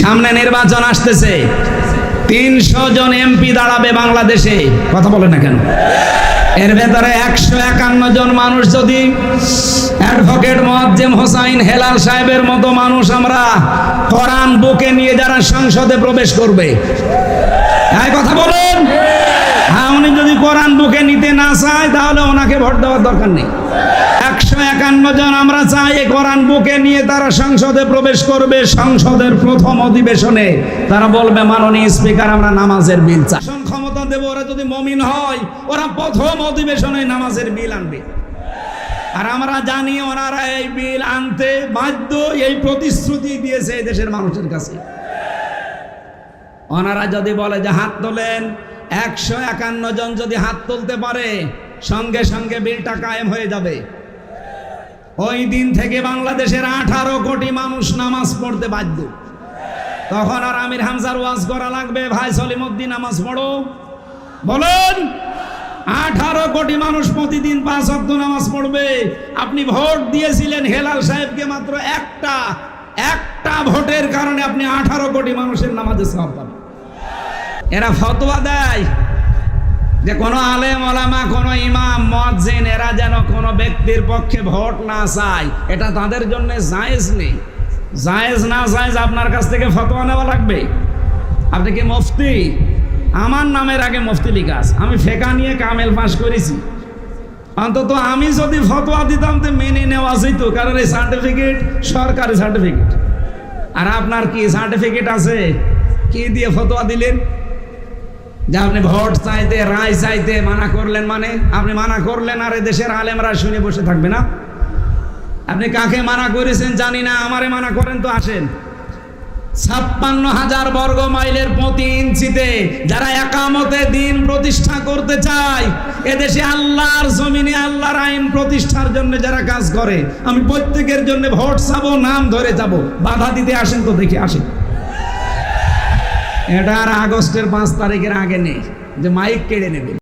সামনে নির্বাচন আসতেছে। তিনশো জন এমপি দাঁড়াবে বাংলাদেশে। কথা বলে না কেন? এর ভেতরে একশো একান্ন জন মানুষ যদি অ্যাডভোকেট মোয়াজ্জেম হোসাইন হেলাল সাহেবের মতো মানুষ আমরা কোরআন বুকে নিয়ে যারা সংসদে প্রবেশ করবে। কথা বলুন। হ্যাঁ উনি যদি কোরআন বুকে নিতে না চায়, তাহলে ওনাকে ভোট দেওয়ার দরকার নেই। একশো একান্ন জন আমরা চাই এই কোরআন বুকে নিয়ে তারা সংসদে প্রবেশ করবে, সংসদের প্রথম অধিবেশনে। তারা বলবে, মাননীয় স্পিকার, আমরা নামাজের বিল চাই। ক্ষমতা দেব, ওরা যদি মমিন হয়, ওরা প্রথম অধিবেশনে নামাজের বিল আনবে। আর আমরা জানি ওনারা এই বিল আনতে বাধ্য, এই প্রতিশ্রুতি দিয়েছে এই দেশের মানুষের কাছে। ওনারা যদি বলে যে হাত তোলেন একশো একান্ন জন যদি হাত তুলতে পারে, সঙ্গে সঙ্গে বিলটা কায়েম হয়ে যাবে। ওই দিন থেকে বাংলাদেশের আঠারো কোটি মানুষ নামাজ পড়তে বাধ্য। তখন আর আমির হামজার ওয়াজ করা লাগবে, ভাই সলিমুদ্দিন, নামাজ পড়ো। বলুন, আঠারো কোটি মানুষ প্রতিদিন পাঁচ অক্ট নামাজ পড়বে। আপনি ভোট দিয়েছিলেন হেলাল সাহেবকে মাত্র একটা একটা ভোটের কারণে আপনি আঠারো কোটি মানুষের নামাজে সব পাবেন। এরা ফতোয়া দেয় যে কোনো আলেম, ওলামা, কোনো ইমাম মজ্জিন এরা যেন কোনো ব্যক্তির পক্ষে ভোট না চায়। এটা তাদের জন্য জায়েজ নেই। জায়েজ না জায়েজ আপনার কাছ থেকে ফতোয়া নেওয়া লাগবে? আপনি কি মুফতি? আমার নামের আগে মুফতি লিখাস আমি ফেকা নিয়ে কামেল পাস করেছি। অন্তত আমি যদি ফতোয়া দিতাম তো মেনে নেওয়া যেত, কারণ এই সার্টিফিকেট সরকারি সার্টিফিকেট আর আপনার কি সার্টিফিকেট আছে? কি দিয়ে ফতোয়া দিলেন? যে আপনি ভোট চাইতে, রায় চাইতে মানা করলেন মানে? আপনি মানা করলেন, আর দেশের আলেমরা শুনে বসে থাকবে না? আপনি কাকে মানা করেছেন জানি না, আমারে মানা করেন তো আসেন। ছাপ্পান্ন হাজার বর্গ মাইলের প্রতি ইঞ্চিতে যারা একামতে দিন প্রতিষ্ঠা করতে চায়, এদেশে আল্লাহর জমিনে আল্লাহর আইন প্রতিষ্ঠার জন্য যারা কাজ করে, আমি প্রত্যেকের জন্য ভোট চাবো, নাম ধরে যাব বাধা দিতে আসেন তো দেখি আসেন। এটা আর আগস্টের পাঁচ তারিখের আগে নেই যে মাইক কেড়ে নেবে।